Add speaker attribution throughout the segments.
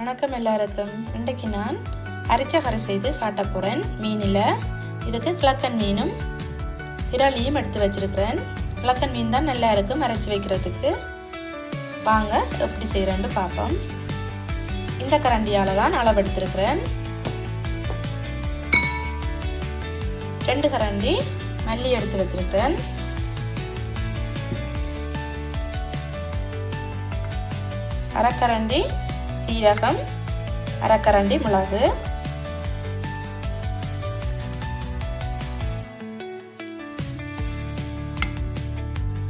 Speaker 1: வணக்கம் எல்லாருக்கும். இன்றைக்கு நான் அரைச்ச கரை செய்து காட்ட போகிறேன் மீனில். இதுக்கு கிழக்கன் மீனும் திரளியும் எடுத்து வச்சிருக்கிறேன். கிழக்கன் மீன் தான் நல்லா இருக்கும் அரைச்சி வைக்கிறதுக்கு. வாங்க எப்படி செய்கிறேன்னு பார்ப்போம். இந்த கரண்டியால் தான் அளவெடுத்திருக்கிறேன். ரெண்டு கரண்டி மல்லி எடுத்து வச்சிருக்கிறேன். அரைக்கரண்டி சீரகம் அரைக்கரண்டி மிளகு.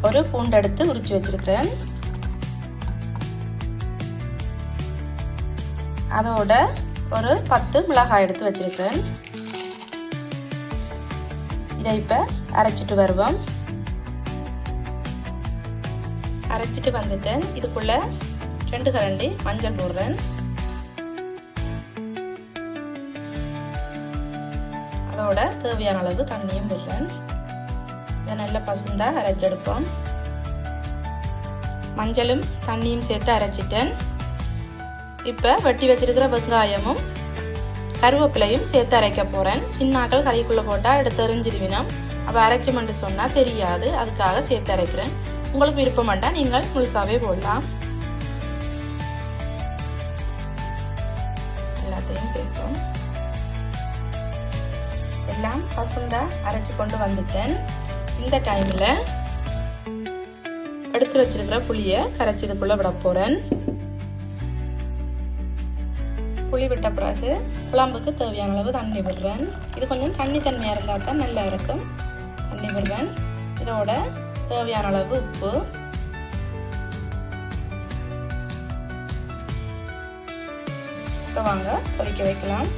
Speaker 1: ஒரு பூண்டு எடுத்து உரிச்சு வச்சிருக்கிறேன். அதோட ஒரு பத்து மிளகாய் எடுத்து வச்சிருக்கிறேன். இதை இப்போ அரைச்சிட்டு வருவோம். அரைச்சிட்டு வந்துட்டேன். இதுக்குள்ள ரெண்டு கரண்டி மஞ்சள் போடுறேன். அதோட தேவையான அளவு தண்ணியும் போடுறேன். இதை நல்லா பசுந்தாக அரைச்செடுப்போம் மஞ்சளும் தண்ணியும் சேர்த்து அரைச்சிட்டேன். இப்போ வெட்டி வச்சிருக்கிற வெங்காயமும் கருவேப்பிலையும் சேர்த்து அரைக்க போகிறேன் சின்னாக்கள் கறிக்குள்ளே போட்டால் எடுத்து எறிஞ்சிருவினோம் அப்போ அரைச்சமென்று சொன்னால் தெரியாது. அதுக்காக சேர்த்து அரைக்கிறேன். உங்களுக்கு விருப்பமாட்டா நீங்கள் முழுசாகவே போடலாம். எல்லாத்தையும் சேர்ப்போம் எல்லாம் பசந்தா அரைச்சி கொண்டு வந்துட்டேன். இந்த டைமில் எடுத்து வச்சிருக்கிற புளியை கரைச்சி இதுக்குள்ளே விட போகிறேன் புளி விட்ட பிறகு குழம்புக்கு தேவையான அளவு தண்ணி விடுறேன். இது கொஞ்சம் தண்ணி தன்மையாக இருந்தால் தான் நல்லா இருக்கும். தண்ணி விடுறேன். இதோட தேவையான அளவு உப்பு. இப்போ வாங்க கொதிக்க வைக்கலாம்.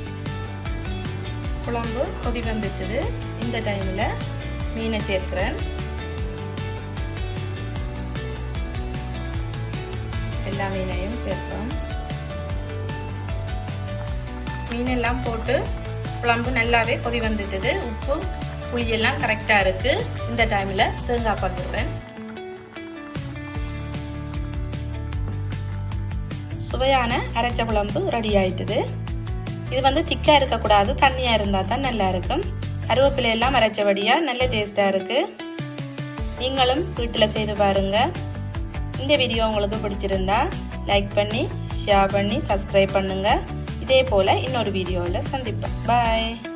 Speaker 1: குழம்பு கொதி வந்துட்டுது. இந்த டைமில் மீனை சேர்க்கிறேன். எல்லா மீனையும் சேர்ப்போம். மீனெல்லாம் போட்டு குழம்பு நல்லாவே கொதி வந்துட்டுது. உப்பு புளியெல்லாம் கரெக்டாக இருக்குது இந்த டைமில் தேங்காய் பால் சுவையான அரைச்ச குழம்பு ரெடி ஆயிட்டுது இது வந்து திக்காக இருக்கக்கூடாது தண்ணியாக இருந்தால் தான் நல்லா இருக்கும். கருவேப்பிலை எல்லாம் அரைச்சபடியாக நல்ல டேஸ்ட்டாக இருக்குது நீங்களும் வீட்டில் செய்து பாருங்கள் இந்த வீடியோ உங்களுக்கு பிடிச்சிருந்தா லைக் பண்ணி ஷேர் பண்ணி சப்ஸ்கிரைப் பண்ணுங்கள் இதே போல் இன்னொரு வீடியோவில் சந்திப்பேன் பாய்